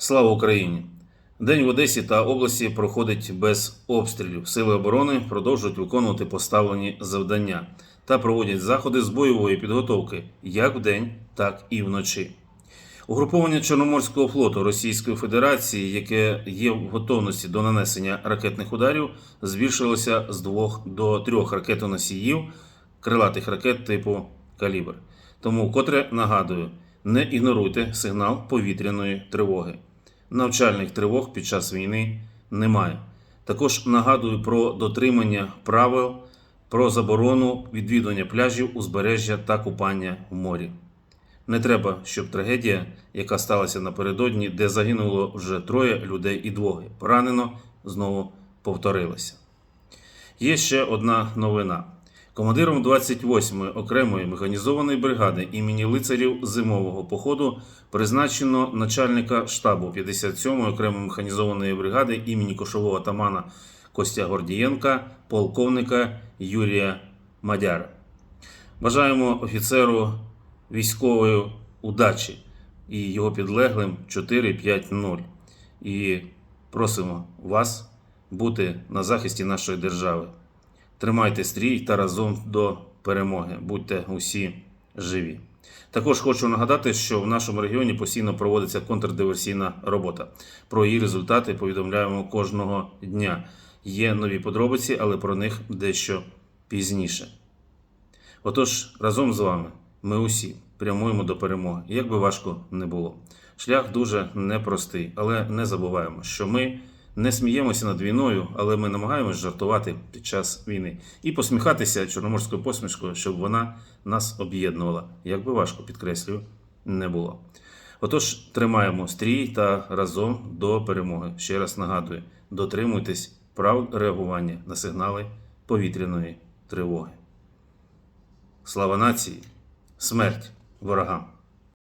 Слава Україні! День в Одесі та області проходить без обстрілів. Сили оборони продовжують виконувати поставлені завдання та проводять заходи з бойової підготовки як вдень, так і вночі. Угруповання Чорноморського флоту Російської Федерації, яке є в готовності до нанесення ракетних ударів, збільшилося з двох до трьох ракетоносіїв крилатих ракет типу Калібр. Тому вкотре нагадую, не ігноруйте сигнал повітряної тривоги. Навчальних тривог під час війни немає. Також нагадую про дотримання правил про заборону відвідування пляжів, узбережжя та купання в морі. Не треба, щоб трагедія, яка сталася напередодні, де загинуло вже троє людей і двоє, поранено, знову повторилася. Є ще одна новина. Командиром 28-ї окремої механізованої бригади імені лицарів зимового походу призначено начальника штабу 57-ї окремої механізованої бригади імені кошового атамана Костя Гордієнка, полковника Юрія Мадяра. Бажаємо офіцеру військової удачі і його підлеглим 4-5-0. І просимо вас бути на захисті нашої держави. Тримайте стрій та разом до перемоги. Будьте усі живі. Також хочу нагадати, що в нашому регіоні постійно проводиться контрдиверсійна робота. Про її результати повідомляємо кожного дня. Є нові подробиці, але про них дещо пізніше. Отож, разом з вами ми усі прямуємо до перемоги, як би важко не було. Шлях дуже непростий, але не забуваємо, що ми не сміємося над війною, але ми намагаємось жартувати під час війни і посміхатися чорноморською посмішкою, щоб вона нас об'єднувала, як би важко підкреслюю, не було. Отож, тримаємо стрій та разом до перемоги. Ще раз нагадую: дотримуйтесь прав реагування на сигнали повітряної тривоги. Слава нації! Смерть ворогам!